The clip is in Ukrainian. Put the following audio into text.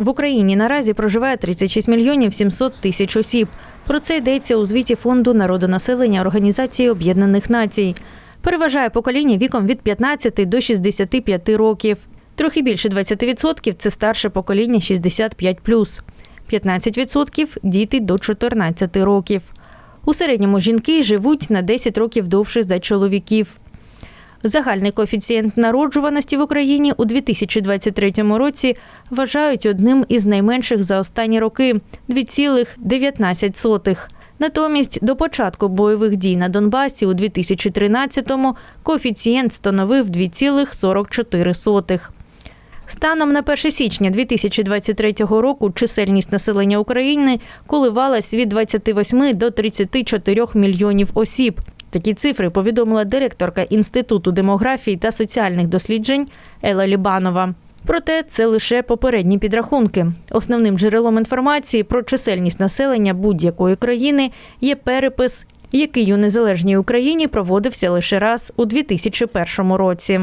В Україні наразі проживає 36 мільйонів 700 тисяч осіб. Про це йдеться у звіті Фонду народонаселення Організації Об'єднаних Націй. Переважає покоління віком від 15 до 65 років. Трохи більше 20% – це старше покоління 65+. 15% – діти до 14 років. У середньому жінки живуть на 10 років довше за чоловіків. Загальний коефіцієнт народжуваності в Україні у 2023 році вважають одним із найменших за останні роки 2,19. Натомість до початку бойових дій на Донбасі у 2013-му коефіцієнт становив 2,44. Станом на 1 січня 2023 року чисельність населення України коливалась від 28 до 34 мільйонів осіб. Такі цифри повідомила директорка Інституту демографії та соціальних досліджень Ела Лібанова. Проте це лише попередні підрахунки. Основним джерелом інформації про чисельність населення будь-якої країни є перепис, який у незалежній Україні проводився лише раз у 2001 році.